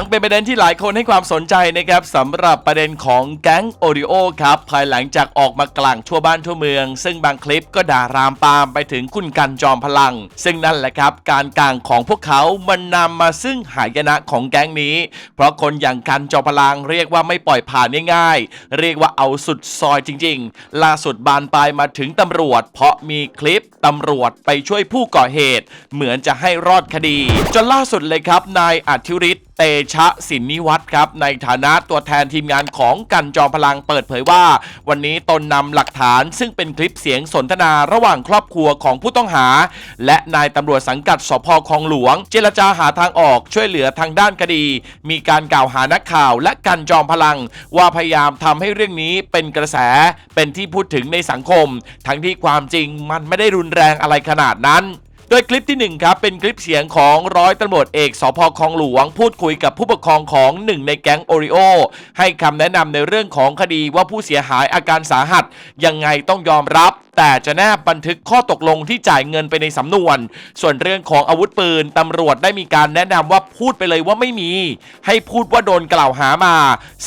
ยังเป็นประเด็นที่หลายคนให้ความสนใจนะครับสำหรับประเด็นของแก๊งโอริโอครับภายหลังจากออกมากลางทั่วบ้านทั่วเมือง ซึ่งบางคลิปก็ด่ารามปามไปถึงคุณกันจอมพลัง ซึ่งนั่นแหละครับ การกลางของพวกเขามันนำมาซึ่งหายนะของแก๊งนี้ เพราะคนอย่างกันจอมพลังเรียกว่าไม่ปล่อยผ่านง่ายๆ เรียกว่าเอาสุดซอยจริง ๆ ล่าสุดบานปลายมาถึงตำรวจ เพราะมีคลิปตำรวจไปช่วยผู้ก่อเหตุ เหมือนจะให้รอดคดี จนล่าสุดเลยครับนายอธิริศ เตชะสินนิวัฒน์ครับ ในฐานะตัวแทนทีมงานของกันจอมพลังเปิดเผยว่า วันนี้ตนนำหลักฐานซึ่งเป็นคลิปเสียงสนทนาระหว่างครอบครัวของผู้ต้องหา และนายตำรวจสังกัดสพคลองหลวง เจรจาหาทางออกช่วยเหลือทางด้านคดี มีการกล่าวหานักข่าวและกันจอมพลัง ว่าพยายามทำให้เรื่องนี้เป็นกระแสเป็นที่พูดถึงในสังคม ทั้งที่ความจริงมันไม่ได้รุนแรงอะไรขนาดนั้น โดยคลิปที่ 1 ครับ เป็นคลิปเสียงของร้อยตำรวจเอกสพคลองหลวง พูดคุยกับผู้ปกครองของหนึ่งในแก๊งโอริโอให้คำแนะนำในเรื่องของคดีว่าผู้เสียหายอาการสาหัส ยังไงต้องยอมรับ แต่จะแนบบันทึกข้อตกลงที่จ่ายเงินไปในสำนวน ส่วนเรื่องของอาวุธปืนตำรวจได้มีการแนะนำว่าพูดไปเลยว่าไม่มี ให้พูดว่าโดนกล่าวหามา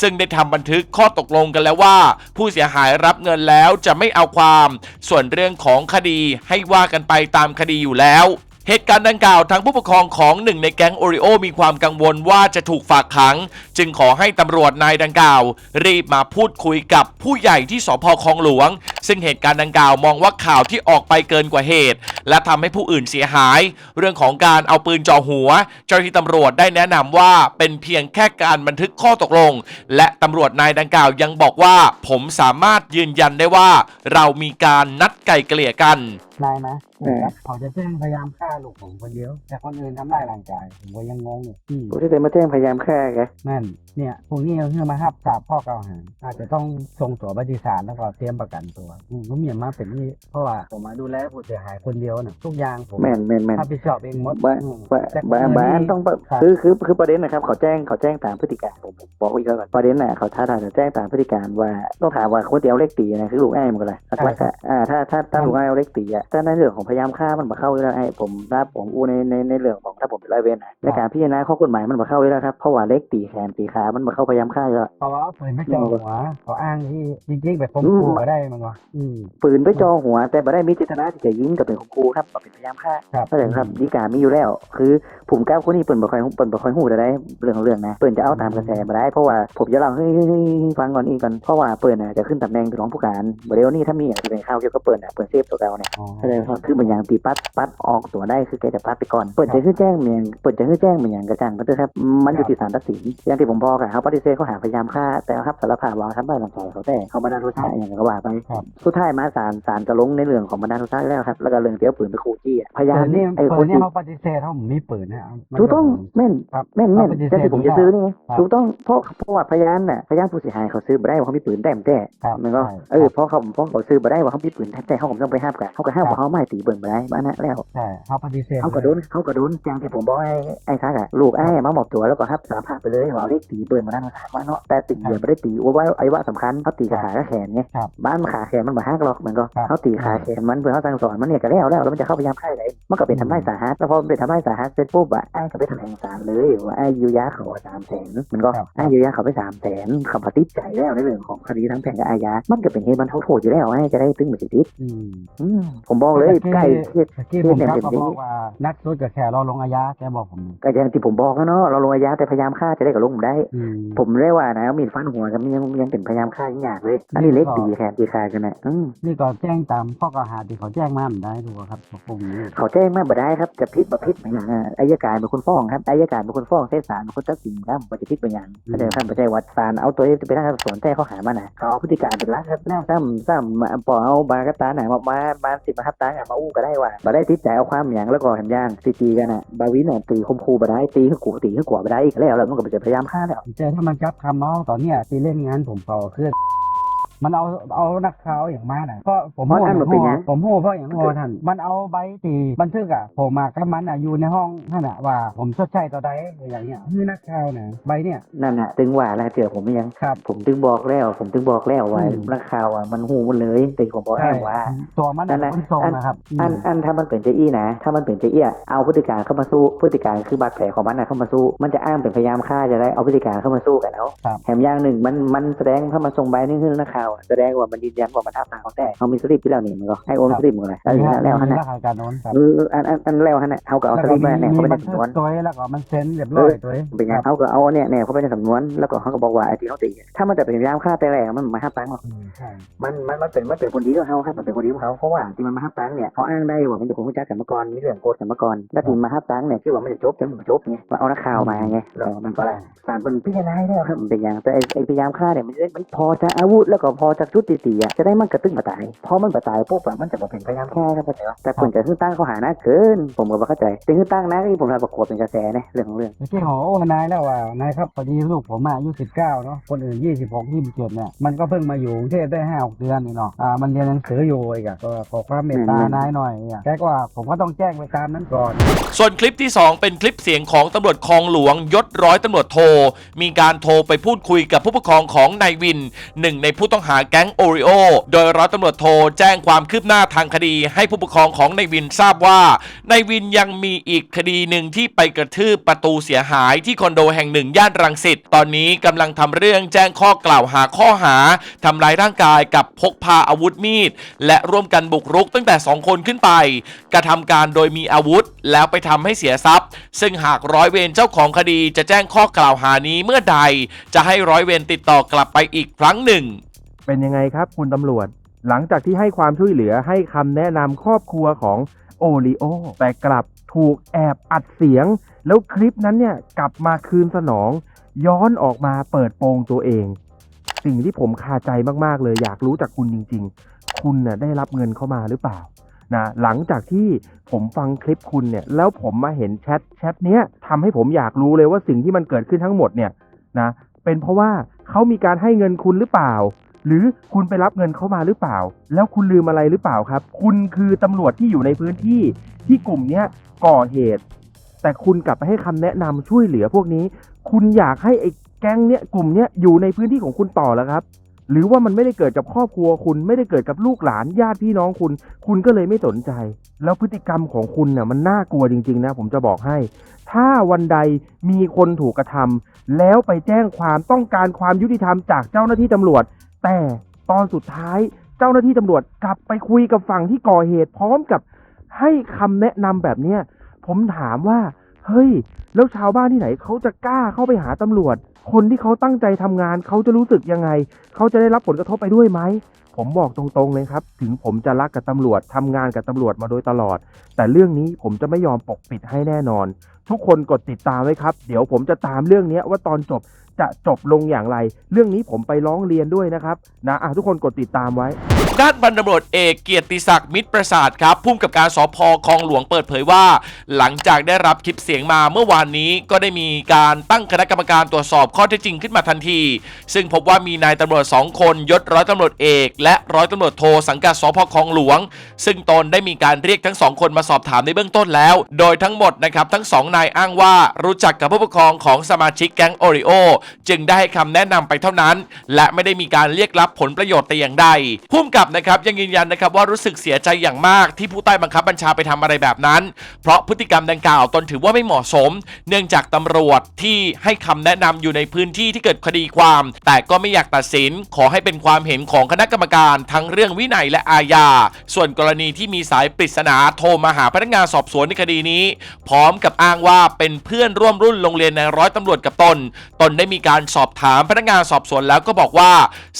ซึ่งได้ทำบันทึกข้อตกลงกันแล้วว่า ผู้เสียหายรับเงินแล้วจะไม่เอาความ ส่วนเรื่องของคดีให้ว่ากันไปตามคดีอยู่แล้ว เหตุการณ์ดังกล่าวทางผู้ปกครองของหนึ่งในแก๊งโอริโอมีความกังวลว่าจะถูกฝากขัง จึงขอให้ตำรวจนายดังกล่าว รีบมาพูดคุยกับผู้ใหญ่ที่สพคลองหลวง ซึ่งเหตุการณ์ดังกล่าวมองว่าข่าวที่ออกไปเกินกว่าเหตุ และทำให้ผู้อื่นเสียหาย เรื่องของการเอาปืนจ่อหัว เจ้าหน้าที่ตำรวจได้แนะนำว่าเป็นเพียงแค่การบันทึกข้อตกลง และตำรวจนายดังกล่าวยังบอกว่า ผมสามารถยืนยันได้ว่า เรามีการนัดไก่เกลี่ยกันนายไหม เออเขาจะแจ้งพยายามฆ่าลูกผมคนเดียว แต่คนอื่นทำร้ายร่างกายผมก็ยังงงอยู่อืมผมที่เคยมาแจ้งพยายามฆ่าแกนั่นเนี่ยพวกนี้เอาเพื่อมาฮับสาบพ่อกล่าวหาอาจจะต้องส่งตัวไปที่ศาลแล้วก็เตรียมประกันตัวอืมผมเมียมาเป็นนี่เพราะว่าผมมาดูแลผู้เสียหายคนเดียวน่ะทุกอย่างผมแม่นแม่นแม่นรับผิดชอบเองหมดบ้าอืมบ้าแต่บ้าคนบ้าอื่นนี่ต้องแบบครับคือคือคือประเด็นนะครับเขาแจ้งเขาแจ้งตามพฤติการผมผมบอกอีกแล้วก่อนประเด็นน่ะเขาท้าทายจะแจ้งตามพฤติการว่าต้องถามว่าคนเดียวเล็กตีนะคือลูกไอ้มันก็เลยลักษณะอ่าถ้าถ้าถ้าลูกไอ้เอาเล็กตีอะถ้าในเรื่องของพยายามฆ่ามันมาเข้าอยู่แล้วไอ้ผมถ้าผมอู้ในในในเรื่องของถ้าผมเป็นร้อยเวรนะในการพิจารณาข้อกฎหมายมันมาเข้าอยู่แล้วครับเพราะว่าเล็กตีแขนตีขา มันมาเข้าพยายามฆ่าอยู่แล้วเพราะว่าเอาปืนไม่เจาะหัวเขาอ้างที่จริงๆแบบผมขู่ก็ได้มันวะอืมปืนไปจ่อหัว แต่ไม่ได้มีเจตนาที่จะยิงกับเป็นของครูครับบ่เป็นพยายามฆ่าครับเข้าใจครับดีกามีอยู่แล้ว คือผมก้าวคนนี้เปิดบ่ค่อยเปิดบ่ค่อยหูจะได้เรื่องของเรื่องนะเปิดจะเอาตามกระแสมาได้เพราะว่าผมจะเล่าให้ให้ให้ให้ฟังก่อนอีกก่อนเพราะว่าเปิดน่ะจะขึ้นตำแหน่งเป็นรองผู้การบ่เดี๋ยวนี้ถ้ามีอย่างที่เป็นข่าวเกี่ยวกับเปิดน่ะเปิดเซฟตัวเก่าเนี่ยอ๋อเข้าใจครับคือมันอย่างตีปัดปัดออกตัวได้คือแกจะปัดไปก่อนเปิดจะขึ้นแจ้งเหมือนเปิดจะขึ้นแจ้งเหมือนอย่างกระจ่างมันด้วยครับมันอยู่ที่ศาลตัดสินอย่างที่ผมบอกอะเขาปฏิเสธเขาหาพยายามฆ่าแต่เขาครับสารภาพว่าทำได้หลังใจเขาแต่เขาบันดาลโทษะอย่างก็ว่าไปครับสุดท้ายมาศาลศาลจะลงในเรื่องของบันดาลโทษะแล้วครับแล้วก็เรื่องเตี้ยวปืนไปขู่จี้อะพยายาปืมนนี่ไอ้ปืคนนนี่ที่เขาปฏิเสธเขาผมมีปืนนะมันถูกต้องแม่นครับแม่นแม่นเขาปฏิเสธแต่ที่ผมจะซื้อนี่ไงครับถูกต้องเพราะเพราะว่าพยานน่ะพยานผู้เสียหายเขาซื้อมาได้ว่าเขามีปืนแต้มแต่ครับมันก็ใช่เออเพราะเขาเพราะเขาซื้อมาได้ว่าเขามีปืนแต้มแต่เขาผมต้องไปห้ามกันเขาก็ห้ามว่าเขาไม่ให้ตีเบิ่งมาได้บ้านนั้นแล้วใช่เขาปฏิเสธเขาก็โดนเขาก็โดนอย่างที่ผมบอกไอ้ไอ้ทักอะลูกไอ้มาหมอบตัวแล้วก็ครับสารภาพไปเลยว่าเอาเล็กตีเบิ่งมาได้มาถามว่าเนาะแต่ตีเดียวไม่ได้ตีว่าว่าไอ้ว่าสำคัญเขาตีกับขากับแขนไงครับบ้านมันขาแขนมันมาหักหรอกมันก็ครับเขาตีขาแขนมันเพื่อเขาสั่งสอนมันเนี่ยก็แล้วแล้วแล้วมันจะเข้าพยายามฆ่าอะไรมันก็เป็นทำร้ายสาหัสแล้วพอเป็นทำร้ายสาหัสเสร็จปุ๊บอะไอ้ก็ไปแถลงศาลเลยว่าไอ้ยูยาเขาสามแสนมันก็ครับไอ้ยูยาเขาไปสามแสนเขาปฏิดใจแล้วในเรื่องของคดีทั้งแพ่งกับอาญามันก็เป็นเหตุบรรเทาโทษอยู่แล้วไอ้จะได้ตึงเหมือนติดอืมอืมผมบอกเลยใกล้เทียบเมื่อกี้ผมครับก็บอกว่านักสู้กับแค่รอลงอาญาแกบอกผมก็อย่างที่ผมบอกแล้วเนาะเราลงอาญาแต่พยายามฆ่าจะได้กับลงผมได้อืมผมเรียกว่านะเอามีดฟันหัวกันยังยังเป็นพยายามฆ่าอย่างยากเลยอันนี้เล็กตีแขนตีขากันนะอืมนี่ก็แจ้งตามข้อกล่าวหาที่เขาแจ้งมาเหมือนได้ดูครับผมนี้เขาแจ้งมาบ่ได้ครับจะพิษบ่พิษบางอย่างอะอายการเป็นคนฟ้องครับอายการเป็นคนฟ้องเทศสารเป็นคนตัดสินครับบ่จะพิษบางอย่างเข้าใจครับบ่ใช่วัดศาลเอาตัวเองไปนั่งสวนแต่เขาหามาน่ะเขาเอาพฤติการเป็นหลักครับแล้วซ้ำซ้ำมาปอเอาบากระตาหน่ะมามามาสิมาฮับตาอะมาอู้ก็ได้ว่าบ่ได้ติดใจเอาความอย่างแล้วก็เห็นย่างตีตีกันน่ะบาวินน่ะตีคมคูบ่ได้ตีขึ้นกูตีขึ้นกว่าบ่ได้อีกแล้วแล้วมันก็บ่จะพยายามฆ่าแล้วเจอถ้ามันจับคำเมาตอนเนี้ยที่เล่นงานผมต่อคือ มันเอาเอานักข่าวอย่างมาน่ะเพราะผมเพราะท่านมันเป็นหยัง ผมโห่เพราะอย่างโห่ท่านมันเอาใบตีบันทึกอะผมมากับมันอะอยู่ในห้องนั่นอะว่าผมชดใช้ต่อใดอย่างเงี้ยคือนักข่าวน่ะใบเนี่ย นั่นน่ะถึงว่าแล้วเจอผมไม่ยัง ครับ ผมถึงบอกแล้ว ผมถึงบอกแล้วว่าอืมราคาวอะมันหูมันเลยแต่ผมบอกให้ว่า ตัวมันนั่น่ะนแหละเป็นทรงอันนะครับอันมอันถ้ามันเป็นเจอี้นะ ถ้ามันเป็นเจอี้อะเอาพฤติการเข้ามาสู้พฤติการคือบาดแผลของมันนะเข้ามาสู้ มันจะอ้างเป็นพยายามฆ่าจะได้เอาพฤติการเข้ามาสู้กันเอาครับ แถมอย่างหนึ่งมันมันแสดงถ้ามันส่งใบนี่ขึ้นนักข่าวอะแสดงว่ามันยืนยันว่ามันท่าทางของแต่เขามีสลิปที่แล้วนี่มันก็ให้โอนสลิปมันเลยแล้วอย่างนั้นแล้วฮะมีนะราคาการโน้นครับเอออันอันอันแล้วฮะนะเขาก็เอาแล้วสก็ลิปมีมาเนี่ยมีเขาไปในบันทึสำกนวนตัวแล้วก็มันเซ็นเรียบร้อยตัวเป็นไงครับเขาก็เอาเนี่ยเนี่ยเขาไปในสำนวนแล้วก็เขาก็บอกว่าไอ้ที่เขาตีถ้ามันจะเป็นพยายามฆ่าแต่แรกมันมาห้าตังค์หรอกอืมใช่มันมันมันเป็นมันเป็นคนดีของเขาครับมันเป็นคนดีของเขาเพราะว่าที่มันมาฮับตังค์เนี่ยเขาอ้างได้ว่ามันเป็นคนรู้จักกันมาก่อนมีเรื่องโกดกันมาก่อนแล้วที่มาฮับตังค์เนี่ยคือว่ามันจะจบจนมันจบไงว่าเอานักข่าวมาไงแล้วมันก็ได้ศาลเป็นพิจารณาให้แล้วครับมันเป็นอย่างแต่ไอ้ไอ้พยายามฆ่าเนี่ยมันจะได้มันพอจะอาวุธแล้วก็พอจะชุดตีตีอะจะได้มันกระตึ้งมาตายพอมันมาตายปุ๊บอะมันจะมาเป็นพยายามฆ่าครับเข้าใจปะแต่คนจะขึ้นตั้งเขาหาหน้าเกิน ผมก็บ่เข้าใจแต่ขึ้นตั้งนะที่ผมทำประกวดเป็นกระแสเนี่ยเรื่องของเรื่องเมื่อกี้ของโอ้นายแล้วว่านายครับพอดีลูกผมอายุสิบเก้าเนาะคนอื่นยี่สิบหกยี่สิบเจ็ดเนี่ยมันก็เพิ่งมาอยู่กรุงเทพได้ห้าหกเดือนนี่เนาะอ่ามันเรียนหนังสืออยู่อีกอะก็ขอความเมตตานายหน่อยอะแกก็ว่าผมก็ต้องแจ้งไปตามนั้นก่อน ส่วนคลิปที่ 2 เป็นคลิปเสียงของตำรวจคลองหลวงยศร้อยตำรวจโท มีการโทรไปพูดคุยกับผู้ปกครองของนายวินหนึ่งในผู้ต้องหาแก๊งโอริโอโดยร้อยตำรวจโทแจ้งความคืบหน้าทางคดี ให้ผู้ปกครองของนายวินทราบว่า นายวินยังมีอีกคดีหนึ่งที่ไปกระทืบประตูเสียหายที่คอนโดแห่งหนึ่งย่านรังสิต ตอนนี้กำลังทำเรื่องแจ้งข้อกล่าวหาข้อหาทำร้ายร่างกายกับพกพาอาวุธมีด และร่วมกันบุกรุกตั้งแต่ 2 คนขึ้นไป กระทำการโดยมีอาวุธ แล้วไปทำให้เสียทรัพย์ ซึ่งหากร้อยเวรเจ้าของคดีจะแจ้งข้อกล่าวหานี้เมื่อใด จะให้ร้อยเวรติดต่อกลับไปอีกครั้งหนึ่ง เป็นยังไงครับคุณตำรวจ หลังจากที่ให้ความช่วยเหลือให้คำแนะนำครอบครัวของโอริโอแต่กลับถูกแอบอัดเสียง แล้วคลิปนั้นเนี่ยกลับมาคืนสนอง ย้อนออกมาเปิดโปงตัวเอง สิ่งที่ผมคาใจมากๆเลยอยากรู้จากคุณจริง ๆ คุณน่ะได้รับเงินเข้ามาหรือเปล่านะหลังจากที่ผมฟังคลิปคุณเนี่ยแล้วผมมาเห็นแชทแชทเนี้ยทำให้ผมอยากรู้เลยว่าสิ่งที่มันเกิดขึ้นทั้งหมดเนี่ยนะเป็นเพราะว่าเขามีการให้เงินคุณหรือเปล่า หรือคุณไปรับเงินเขามาหรือเปล่า แล้วคุณลืมอะไรหรือเปล่าครับ คุณคือตำรวจที่อยู่ในพื้นที่ที่กลุ่มเนี้ยก่อเหตุ แต่คุณกลับไปให้คำแนะนำช่วยเหลือพวกนี้ คุณอยากให้ไอ้แก๊งเนี้ยกลุ่มเนี้ยอยู่ในพื้นที่ของคุณต่อแล้วครับหรือว่ามันไม่ได้เกิดกับครอบครัวคุณไม่ได้เกิดกับลูกหลานญาติพี่น้องคุณ คุณก็เลยไม่สนใจ แล้วพฤติกรรมของคุณน่ะมันน่ากลัวจริงๆนะผมจะบอกให้ ถ้าวันใดมีคนถูกกระทำแล้วไปแจ้งความต้องการความยุติธรรมจากเจ้าหน้าที่ตำรวจ แต่ตอนสุดท้ายเจ้าหน้าที่ตำรวจกลับไปคุยกับฝั่งที่ก่อเหตุ พร้อมกับให้คำแนะนำแบบเนี้ยผมถามว่า เฮ้ย แล้วชาวบ้านที่ไหนเขาจะกล้าเข้าไปหาตำรวจ คนที่เขาตั้งใจทำงานเขาจะรู้สึกยังไง เขาจะได้รับผลกระทบไปด้วยไหม ผมบอกตรงๆเลยครับ ถึงผมจะรักกับตำรวจทำงานกับตำรวจมาโดยตลอด แต่เรื่องนี้ผมจะไม่ยอมปกปิดให้แน่นอน ทุกคนกดติดตามไว้ครับ เดี๋ยวผมจะตามเรื่องนี้ว่าตอนจบจะจบลงอย่างไร เรื่องนี้ผมไปร้องเรียนด้วยนะครับนะะทุกคนกดติดตามไว้ ด้านพันตำรวจเอกเกียรติศักดิ์มิตรประสาทครับพุ่มกับการสพคลองหลวงเปิดเผยว่า หลังจากได้รับคลิปเสียงมาเมื่อวานนี้ก็ได้มีการตั้งคณะกรรมการตรวจสอบข้อเท็จจริงขึ้นมาทันที ซึ่งพบว่ามีนายตำรวจสองคนยศร้อยตำรวจเอก และร้อยตำรวจโทสังกัดสพคลองหลวง ซึ่งตนได้มีการเรียกทั้งสองคนมาสอบถามในเบื้องต้นแล้ว โดยทั้งหมดนะครับทั้งสองนายอ้างว่ารู้จักกับผู้ปกครองของสมาชิกแก๊งโอริโอจึงได้ให้คำแนะนำไปเท่านั้น และไม่ได้มีการเรียกรับผลประโยชน์แต่อย่างใดพุ่มกับนะครับยังยืนยันนะครับว่ารู้สึกเสียใจอย่างมากที่ผู้ใต้บังคับบัญชาไปทำอะไรแบบนั้น เพราะพฤติกรรมดังกล่าวตนถือว่าไม่เหมาะสม เนื่องจากตำรวจที่ให้คำแนะนำอยู่ในพื้นที่ที่เกิดคดีความ แต่ก็ไม่อยากตัดสิน ขอให้เป็นความเห็นของคณะกรรมการทั้งเรื่องวินัยและอาญา ส่วนกรณีที่มีสายปริศนาโทรมาหาพนักงานสอบสวนในคดีนี้ พร้อมกับอ้างว่าเป็นเพื่อนร่วมรุ่นโรงเรียนในร้อยตำรวจกับตน ตนได้มีการสอบถามพนักงานสอบสวนแล้วก็บอกว่า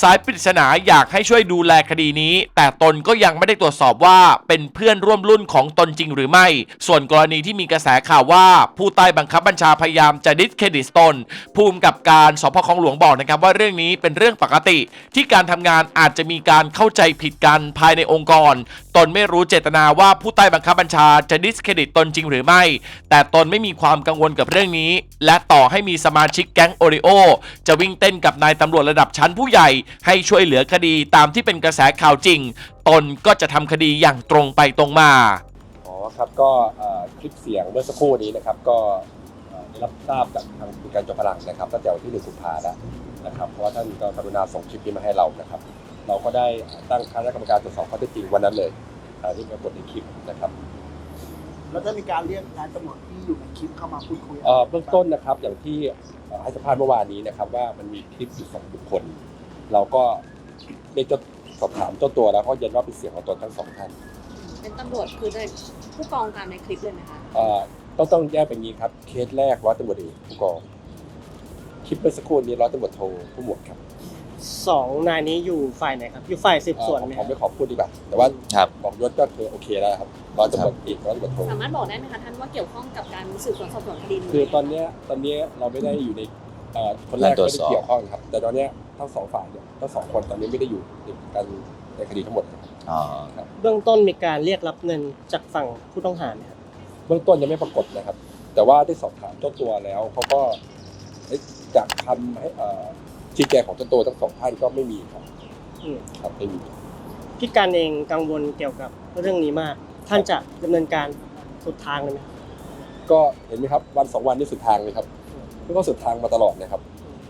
สายปริศนาอยากให้ช่วยดูแลคดีนี้ แต่ตนก็ยังไม่ได้ตรวจสอบว่าเป็นเพื่อนร่วมรุ่นของตนจริงหรือไม่ ส่วนกรณีที่มีกระแสข่าวว่า ผู้ใต้บังคับบัญชาพยายามจะดิสเครดิตตนภูมิกับกับการสพคลองหลวงบอกนะครับว่าเรื่องนี้เป็นเรื่องปกติ ที่การทำงานอาจจะมีการเข้าใจผิดกันภายในองค์กร ตนไม่รู้เจตนาว่าผู้ใต้บังคับบัญชาจะดิสเครดิตตนจริงหรือไม่ แต่ตนไม่มีความกังวลกับเรื่องนี้ และต่อให้มีสมาชิกแก๊งโอริโอจะวิ่งเต้นกับนายตำรวจระดับชั้นผู้ใหญ่ ให้ช่วยเหลือคดีตามที่เป็นกระแสข่าวจริง ตนก็จะทำคดีอย่างตรงไปตรงมา อ๋อครับก็คลิปเสียงเมื่อสักครู่นี้นะครับก็ รับทราบจากทางคุณการจอมพลังนะครับตั้งแต่วันที่หนึ่งกุมภาแล้วนะครับเพราะว่าท่านก็กรุณาส่งคลิปนี้มาให้เรานะครับ เราก็ได้ตั้งคณะกรรมการตรวจสอบข้อเท็จจริงวันนั้นเลยอ่าที่ปรากฏในคลิปนะครับแล้วจะมีการเรียกนายตำรวจที่อยู่ในคลิปเข้ามาพูดคุยเอ่อเบื้องต้นนะครับอย่างที่เอ่อให้สัมภาษณ์เมื่อวานนี้นะครับ ว่ามันมีคลิปอยู่สองบุคคล เราก็ได้จะสอบถามเจ้าตัวแล้วก็ยืนว่าเป็นเสียงของตนทั้งสองท่านเป็นตำรวจคือในผู้กองตามในคลิปเลยไหมคะเอ่อ ต้องต้องแยกเป็นงี้ครับ เคสแรกร้อยตำรวจเอกผู้กองคลิปเมื่อสักครู่นี้ร้อยตำรวจโทผู้หมวดครับสองนายนี้อยู่ฝ่ายไหนครับ อยู่ฝ่ายสืบสวนเอ่อไหมผครัมบไม่ขอพูดดีกว่า แต่ว่าครับ บอกยศก็คือโอเคแล้วครับร้อยตำรวจเอกร้อยตำรวจโท สามารถบอกได้ไหมคะท่านว่าเกี่ยวข้องกับการสืบสวนสอบสวนคดีนี้คือตอนเนี้ยตอนเนี้ยเราไม่ได้อยู่ในเอ่อคนแรกการตรวไม่จได้สอบ เกี่ยวข้องครับ แต่ตอนเนี้ยทั้งสองฝ่ายเนี่ยทั้งสองคนตอนนี้ไม่ได้อยู่ในการในคดีทั้งหมดครับ อ๋อเบื้องต้นมีการเรียกรับเงินจากฝั่งผู้ต้องหาไหมครับ เบื้องต้นยังไม่ปรากฏนะครับ แต่ว่าได้สอบถามเจ้าตัวแล้วเขาก็เอ๊ะจากคำให้เอ่อชี้แจงของเจ้าตัวทั้งสองท่านก็ไม่มีครับอืมครับไม่มีพี่การเองกังวลเกี่ยวกับเรื่องนี้มาก ท่านจะดำเนินการสุดทางเลยไหมครับก็เห็นไหมครับวันสองวันนี้สุดทางเลยครับก็สุดทางมาตลอดนะครับ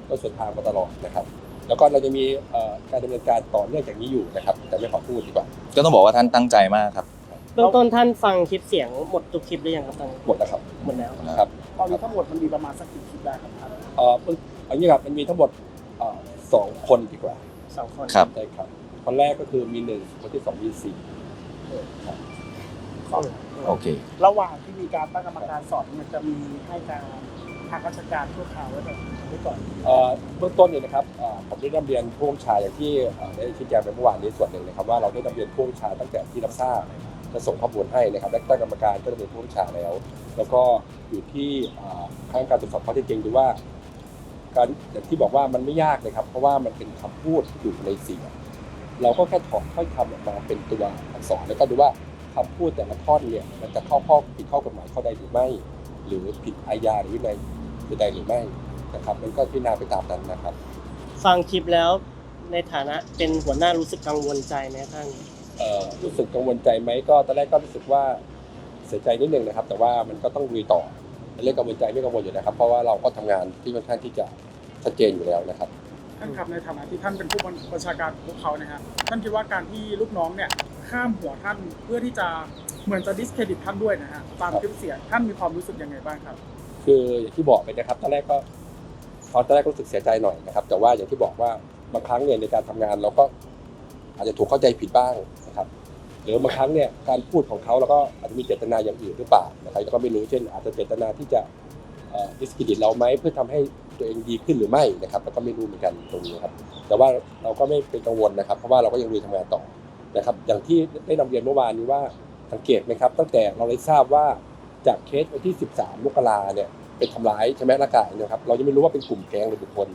ก็สุดทางมาตลอดนะครับ แล้วก็เราจะมีเอ่อการดำเนินการต่อเนื่องจากนี้อยู่นะครับ แต่ไม่ขอพูดดีกว่า ก็ต้องบอกว่าท่านตั้งใจมากครับ เบื้องต้นท่านฟังคลิปเสียงหมดทุกคลิปหรือยังครับตอนนี้หมดแล้วครับหมดแล้วครับตอนนี้ทั้งหมดมันมีประมาณสักกี่คลิปได้ครับท่านเอ่อเพิ่งอันนี้ครับมันมีทั้งหมดเอ่อสองคนดีกว่าสองคนครับ ใช่ครับ คนแรกก็คือมีหนึ่งคนที่สองมีสี่ครับ โอเค ระหว่างที่มีการตั้งกรรมการสอบเนี่ยจะมีให้การทางราชการทั่วคราวไว้แบบไว้ก่อน เอ่อเบื้องต้นเนี่ยนะครับเอ่อผมได้นำเรียนผู้บัญชาอย่างที่เอ่อได้ชี้แจงไปเมื่อวานนี้ส่วนหนึ่งนะครับว่าเราได้นำเรียนผู้บัญชาตั้งแต่ที่รับทราบ จะส่งข้อมูลให้นะครับและตั้งกรรมการก็ดำเนินผู้บัญชาแล้ว แล้วก็อยู่ที่เอ่อคณะการตรวจสอบข้อเท็จจริงดูว่า การอย่างที่บอกว่ามันไม่ยากเลยครับ เพราะว่ามันเป็นคำพูดที่อยู่ในเสียงเราก็แค่ถอดถ้อยคำออกมาเป็นตัวอักษรแล้วก็ดูว่าคำพูดแต่ละท่อนเนี่ยมันจะเข้าข้อผิดข้อกฎหมายข้อใดหรือไม่ หรือผิดอาญาหรือวินัยใดหรือไม่นะครับมันก็พิจารณาไปตามนั้นนะครับ ฟังคลิปแล้วในฐานะเป็นหัวหน้ารู้สึกกังวลใจไหมท่าน รู้สึกกังวลใจไหมก็ตอนแรกก็รู้สึกว่าเสียใจนิดนึงนะครับ แต่ว่ามันก็ต้องลุยต่อเรื่องกังวลใจไม่กังวลอยู่นะครับ เพราะว่าเราก็ทำงานที่ค่อนข้างที่จะชัดเจนอยู่แล้วนะครับท่านครับในฐานะที่ท่านเป็นผู้บัญชาการของพวกเขานะครับท่านคิดว่าการที่ลูกน้องเนี่ยข้ามหัวท่านเพื่อที่จะเหมือนจะดิสเครดิตท่านด้วยนะฮะตามคลิปเสียงท่านมีความรู้สึกยังไงบ้างครับ คืออย่างที่บอกไปนะครับตอนแรกก็ตอนแรกก็รู้สึกเสียใจหน่อยนะครับ แต่ว่าอย่างที่บอกว่าบางครั้งเนี่ยในการทำงานเราก็อาจจะถูกเข้าใจผิดบ้างนะครับ หรือบางครั้งเนี่ยการพูดของเขาเราก็อาจจะมีเจตนาอย่างอื่นหรือเปล่านะครับเราก็ไม่รู้เช่น อาจจะเจตนาที่จะดิสกิดิตเราไหมเพื่อทำให้ตัวเองดีขึ้นหรือไม่นะครับเราก็ไม่รู้เหมือนกันตรงนี้ครับ แต่ว่าเราก็ไม่เป็นกังวลนะครับ เพราะว่าเราก็ยังลุยทำงานต่อนะครับ อย่างที่ได้นำเรียนเมื่อวานนี้ว่าสังเกตไหมครับ ตั้งแต่เราได้ทราบว่าจากเคสวันที่ 13 มกราเนี่ยเป็นทำร้ายใช่ไหมร่างกายนะครับ เราจะไม่รู้ว่าเป็นกลุ่มแก๊งหรือบุคคล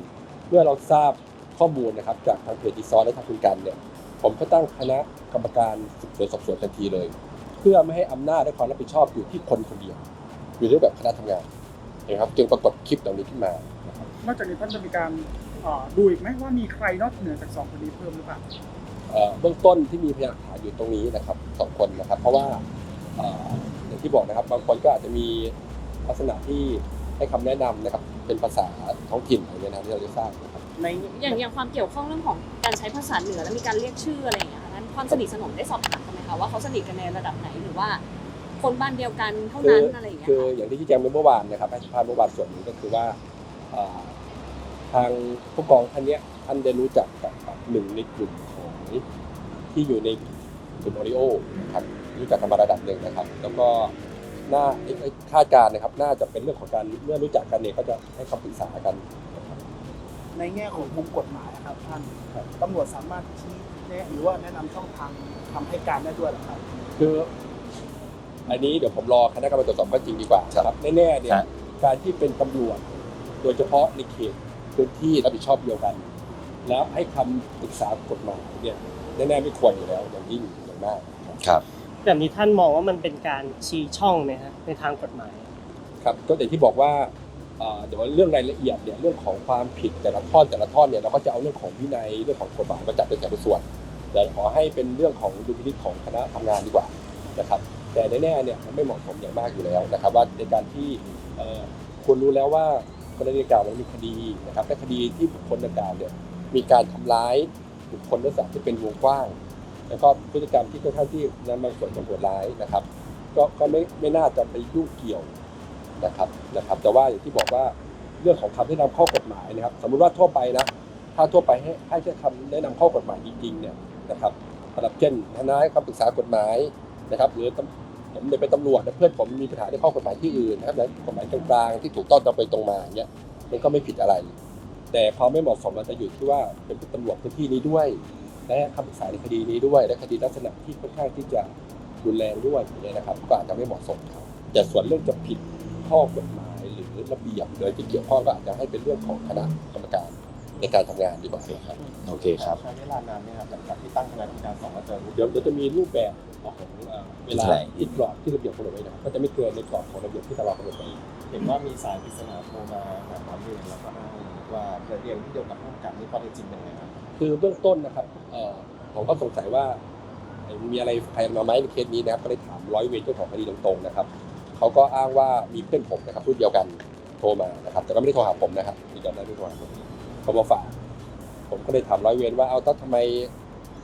เมื่อเราทราบข้อมูลนะครับจากทางเพจดีซอนและทางคุณกันเนี่ย ผมก็ตั้งคณะกรรมการสืบสวนสอบสวนทันทีเลย เพื่อไม่ให้อำนาจและความรับผิดชอบอยู่ที่คนคนเดียว อยู่ในรูปแบบคณะทำงานนะครับจึงปรากฏคลิปเหล่านี้ขึ้นมานะครับนอกจากนี้ท่านจะมีการเอ่อดูอีกไหมว่ามีใครนอกเหนือจากสองคนนี้เพิ่มหรือเปล่าเอ่อเบื้องต้นที่มีพยานหลักฐานอยู่ตรงนี้นะครับสองคนนะครับ เพราะว่าเอ่ออย่างที่บอกนะครับบางคนก็อาจจะมีลักษณะที่ให้คำแนะนำนะครับเป็นภาษาท้องถิ่นอะไรเงี้ยนะครับที่เราได้ทราบนะครับในอย่างอย่างความเกี่ยวข้องเรื่องของ การใช้ภาษาเหนือและมีการเรียกชื่ออะไรอย่างเงี้ยค่ะท่านความสนิทสนมได้สอบถามกันไหมคะว่าเขาสนิทกันในระดับไหนหรือว่า คนบ้านเดียวกันเท่าคืนั้นอะไรอย่างเงี้ยคือค่ะอย่างที่ชี้แจงไปเมื่อวานนะครับให้สัมภาษณ์เมื่อวานส่วนหนึงก็คือว่าเอ่อทางผู้กองท่านเนี้ยท่านได้รู้จักกับหนึ่งในกลุ่มของที่อยู่ในกลุ่มออริโอนะครับรู้จักกันมาระดับหนึ่งนะครับ แล้วก็น่าไอ้ไอ้คาดการณ์นะครับ น่าจะเป็นเรื่องของการเมื่อรู้จักกันเนี่ยก็จะให้คำปรึกษากันนะครับ ในแง่ของมุมกฎหมายนะครับท่านตำรวจสามารถชี้แนะหรือว่าแนะนำช่องทางทำให้การได้ด้วยเหรอครับคืออันนี้เดี๋ยวผมรอคณะกรรมการตรวจสอบข้อจริงดีกว่าครับแน่ๆเนี่ยฮะการที่เป็นตำรวจ โดยเฉพาะในเขตพื้นที่รับผิดชอบเดียวกัน แล้วให้คำปรึกษากฎหมายเนี่ยแน่ๆไม่ควรอยู่แล้วอย่างยิ่งอย่างมากครับครับแบบนี้ท่านมองว่ามันเป็นการชี้ช่องไหมฮะในทางกฎหมาย ครับก็อย่างที่บอกว่า เอ่อเดี๋ยวเรื่องรายละเอียดเนี่ยเรื่องของความผิดแต่ละท่อนแต่ละท่อนเนี่ยเราก็จะเอาเรื่องของวินัยเรื่องของกฎหมายมาจัดเป็นแต่ละส่วนแต่ขอให้เป็นเรื่องของดุลพินิจของคณะทำงานดีกว่านะครับ แต่แน่ๆเนี่ยมันไม่เหมาะสมอย่างมากอยู่แล้วนะครับ ว่าในการที่คุณรู้แล้วว่ากรณีดังกล่าวมันมีคดีนะครับและคดีที่บุคคลดังกล่าวเนี่ยมีการทำร้ายบุคคลลักษณะที่เป็นวงกว้าง แล้วก็พฤติกรรมที่ค่อนข้างที่นั้นบางส่วนจะโหดร้ายนะครับ ก็ก็ไม่ไม่น่าจะไปยุ่งเกี่ยว นะครับนะครับแต่ว่าอย่างที่บอกว่าเรื่องของคำแนะนำข้อกฎหมายนะครับ สมมุติว่าทั่วไปนะถ้าทั่วไปให้ให้แค่คำแนะนำข้อกฎหมายจริงๆเนี่ยนะครับสำหรับเช่นทนายคำปรึกษากฎหมายนะครับ หรือผมเนี่ยเป็นตำรวจนะเพื่อนผมมีปัญหาในข้อกฎหมายที่อื่นนะครับในกฎหมายกลางๆที่ถูกต้องตรงไปตรงมาเงี้ยมันก็ไม่ผิดอะไร แต่ความไม่เหมาะสมมันจะอยู่ที่ว่าเป็นตำรวจพื้นที่นี้ด้วย และคำปรึกษาในคดีนี้ด้วย และคดีลักษณะที่ค่อนข้างที่จะรุนแรงด้วยอย่างเงี้ยนะครับ ก็อาจจะไม่เหมาะสมครับแต่ส่วนเรื่องจะผิด ข้อกฎหมายหรือระเบียบโดยที่เกี่ยวข้องก็อาจจะให้เป็นเรื่องของคณะกรรมการในการทำงานดีกว่าครับโอเคครับใช้เวลานานไหมครับหลังจากที่ตั้งคณะกรรมการสองมาเจอเดี๋ยวเดี๋ยวจะมีรูปแบบของเอ่อเวลาแถลงที่กรอบที่ระเบียบกำหนดไว้นะครับก็จะไม่เกินในกรอบของระเบียบที่ตลอดกำหนดไว้เห็นว่ามีสายปริศนาโทรมาหาหมอเรียนแล้วก็อ้างว่าเคยเรียนที่เดียวกับผู้กำกับนี่ข้อเท็จจริงเป็นไงครับคือเบื้องต้นนะครับเอ่อผมก็สงสัยว่าเอ่อมีอะไรภายมาไหมในเคสนี้นะครับก็เลยถามร้อยเวรเจ้าของคดีตรงๆนะครับ เขาก็อ้างว่ามีเพื่อนผมนะครับรุ่นเดียวกันโทรมานะครับ แต่ก็ไม่ได้โทรหาผมนะครับยืนยันได้ไม่ได้โทรหาผมเขามาฝากผมก็เลยถามร้อยเวรว่าเอาถ้าทำไม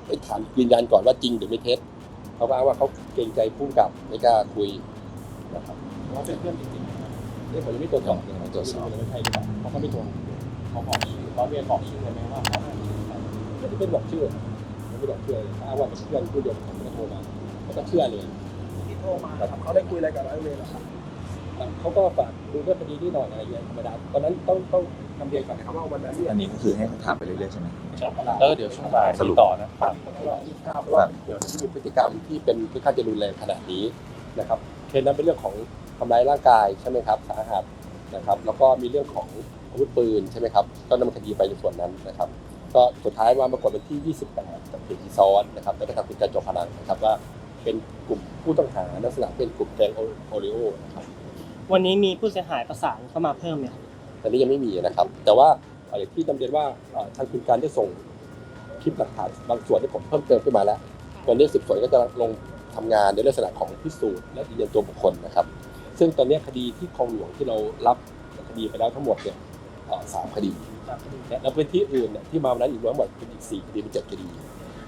ไม่ถามยืนยันก่อนว่าจริงหรือไม่เท็จเขาก็อ้างว่าเขาเกรงใจผู้กับไม่กล้าคุยนะครับว่าเป็นเพื่อนจริงๆนี่ผมยังไม่ตรวจสอบเลยตรวจสอบไม่ไม่ใช่หรือเล่าเพราะเขาไม่ตรวจเขาบอกชื่อร้อยเรียนบอกชื่อเลยไหมว่าเขาไม่ได้เป็นบอกชื่อไม่ได้บอกชื่อเลยถ้าอ้างว่าเป็นเพื่อนผู้เดียวกันโทรมาเขาก็เชื่อเลย ที่โทรมาครับเขาได้คุยอะไรกับร้อยเวรเหรอครับเขาก็ฝากดูเรื่องคดีนี้หน่อยอะไรอย่างเงี้ยธรรมดาตอนนั้นต้องต้องทำเรียนก่อนนะครับว่าวันนั้นเนี่ยอันนี้ก็คือให้เขาถามไปเรื่อยๆใช่ไหม เออเดี๋ยวช่วงบ่ายสรุป ต่อนะครับว่าเดี๋ยวที่มีพฤติกรรมที่เป็นค่อนข้างจะรุนแรงขนาดนี้นะครับเคสนั้นเป็นเรื่องของทำร้ายร่างกายใช่ไหมครับสาหัสนะครับ แล้วก็มีเรื่องของอาวุธปืนใช่ไหมครับก็ดำเนินคดีไปในส่วนนั้นนะครับ ก็สุดท้ายมาปรากฏเป็นที่ 28กับเหตุที่ซ้อนนะครับแล้วก็ทางคุณการจอมพลังนะครับว่า เป็นกลุ่มผู้ต้องหาลักษณะเป็นกลุ่มแก๊งโอริโอนะครับวันนี้มีผู้เสียหายประสานเข้ามาเพิ่มไหมครับตอนนี้ยังไม่มีนะครับ แต่ว่าเอ่ออย่างที่นำเรียนว่าเอ่อทางคุณการได้ส่งคลิปหลักฐานบางส่วนที่ผมเพิ่มเติมขึ้นมาแล้ววันนี้สืบสวนก็จะลงทำงานในลักษณะของพิสูจน์และยืนยันตัวบุคคลนะครับ ซึ่งตอนนี้คดีที่คลองหลวงที่เรารับคดีไปแล้วทั้งหมดเนี่ยเอ่อสามคดีและแล้วพื้นที่อื่นเนี่ยที่มาวันนั้นอีกทั้งหมดเป็นอีกสี่คดีเป็นเจ็ดคดี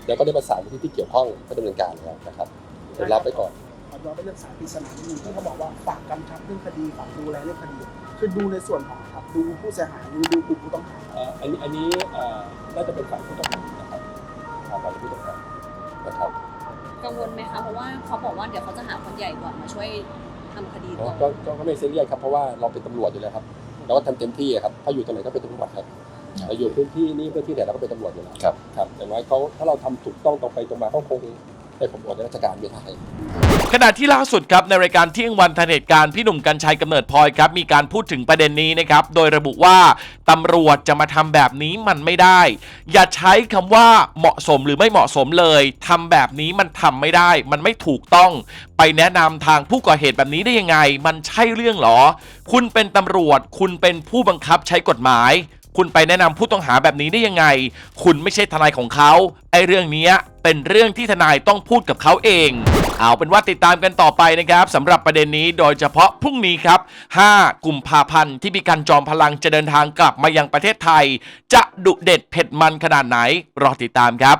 แล้วก็ได้ประสานไปที่ที่เกี่ยวข้องเพื่อดำเนินการแล้วนะครับ เดี๋ยวรับไปก่อนขอย้อนไปเรื่องสายปริศนานิดนึงที่เขาบอกว่าฝากกำชับเรื่องคดีฝากดูแลเรื่องคดีคือดูในส่วนของครับดูผู้เสียหายหรือดูกลุ่มผู้ต้องหาเอ่ออันนี้อันนี้เอ่อน่าจะเป็นฝ่ายผู้ต้องหานะครับฝ่ายผู้ต้องหานะครับกังวลไหมคะเพราะว่าเขาบอกว่าเดี๋ยวเขาจะหาคนใหญ่กว่ามาช่วยทำคดีก็ต่อก็ก็ก็ไม่เซีเรียสครับเพราะว่าเราเป็นตำรวจอยู่แล้วครับเราก็ทำเต็มที่อะครับถ้าอยู่ตรงไหนก็เป็นตำรวจครับเราอยู่พื้นที่นี่พื้นที่ไหนเราก็เป็นตำรวจอยู่แล้วครับครับอย่างน้อยเขาถ้าเราทำถูกต้องตรงไปตรงมาเขาคง ให้ผมออกจากราชการไม่ได้ขณะที่ล่าสุดครับในรายการเที่ยงวันทันเหตุการณ์พี่หนุ่มกัญชัยกำเนิดพลอยครับมีการพูดถึงประเด็นนี้นะครับโดยระบุว่าตำรวจจะมาทำแบบนี้มันไม่ได้ อย่าใช้คำว่าเหมาะสมหรือไม่เหมาะสมเลยทำแบบนี้มันทำไม่ได้ มันไม่ถูกต้อง ไปแนะนำทางผู้ก่อเหตุแบบนี้ได้ยังไง มันใช่เรื่องหรอ คุณเป็นตำรวจ คุณเป็นผู้บังคับใช้กฎหมาย คุณไปแนะนำผู้ต้องหาแบบนี้ได้ยังไง คุณไม่ใช่ทนายของเขาไอ้เรื่องนี้เป็นเรื่องที่ทนายต้องพูดกับเขาเอง เอาเป็นว่าติดตามกันต่อไปนะครับสำหรับประเด็นนี้โดยเฉพาะพรุ่งนี้ครับ 5 กุมภาพันธ์ที่มีการจอมพลังจะเดินทางกลับมายังประเทศไทย จะดุเด็ดเผ็ดมันขนาดไหน รอติดตามครับ